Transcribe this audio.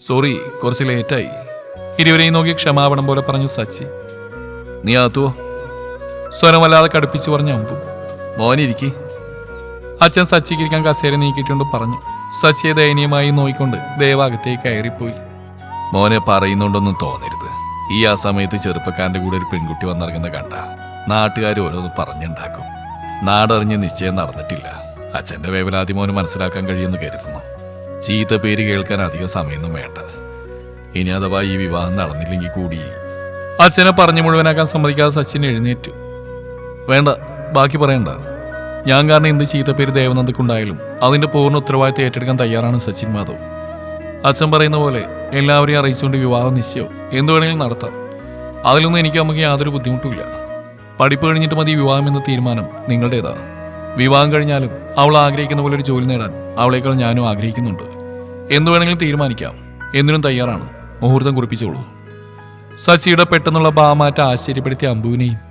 Sorry കുറച്ച് ലേറ്റായി. ഇരുവരെയും നോക്കി ക്ഷമാപണം പോലെ പറഞ്ഞു സച്ചി. നീ ആത്തുവോ സ്വരം വല്ലാതെ കടുപ്പിച്ച് പറഞ്ഞ അമ്പു. മോനിരിക്കി അച്ഛൻ സച്ചിക്ക് ഇരിക്കാൻ കസേര നീക്കിയിട്ടുണ്ട് പറഞ്ഞു. സച്ചിയെ ദയനീയമായി നോയിക്കൊണ്ട് ദേവാകത്തേക്ക് കയറിപ്പോയി. മോനെ പറയുന്നുണ്ടൊന്നും തോന്നരുത്. ഈ ആ സമയത്ത് ചെറുപ്പക്കാരന്റെ കൂടെ ഒരു പെൺകുട്ടി വന്നിറങ്ങുന്ന കണ്ട നാട്ടുകാർ ഓരോന്ന് പറഞ്ഞുണ്ടാക്കും. നാടറിഞ്ഞ് നിശ്ചയം നടന്നിട്ടില്ല. അച്ഛന്റെ വേവലാതി മോന് മനസ്സിലാക്കാൻ കഴിയുമെന്ന് കരുതുന്നു. ചീത്ത പേര് കേൾക്കാൻ അധികം സമയമൊന്നും വേണ്ട. ഇനി അഥവാ ഈ വിവാഹം നടന്നില്ലെങ്കിൽ കൂടി അച്ഛനെ പറഞ്ഞു മുഴുവനാക്കാൻ സമ്മതിക്കാതെ സച്ചിൻ എഴുന്നേറ്റു. വേണ്ട ബാക്കി പറയണ്ട. ഞാൻ കാരണം എന്ത് ചീത്തപ്പേര് ദേവനന്ദക്കുണ്ടായാലും അതിന്റെ പൂർണ ഉത്തരവാദിത്തം ഏറ്റെടുക്കാൻ തയ്യാറാണ് സച്ചിൻ മാധവ്. അച്ഛൻ പറയുന്ന പോലെ എല്ലാവരെയും അറിയിച്ചുകൊണ്ട് വിവാഹം നിശ്ചയം എന്ത് വേണമെങ്കിലും നടത്താം. അതിലൊന്നും എനിക്ക് നമുക്ക് യാതൊരു ബുദ്ധിമുട്ടുമില്ല പഠിപ്പ് കഴിഞ്ഞിട്ട് മതി വിവാഹം എന്ന തീരുമാനം നിങ്ങളുടേതാണ്. വിവാഹം കഴിഞ്ഞാലും അവൾ ആഗ്രഹിക്കുന്ന പോലെ ഒരു ജോലി നേടാൻ അവളേക്കാൾ ഞാനും ആഗ്രഹിക്കുന്നുണ്ട്. എന്ത് വേണമെങ്കിലും തീരുമാനിക്കാം. എന്തിനും തയ്യാറാണ്. മുഹൂർത്തം കുറിപ്പിച്ചോളൂ. സച്ചിയുടെ പെട്ടെന്നുള്ള ഭാമാറ്റ ആശ്ചര്യപ്പെടുത്തിയ അമ്പുവിനെയും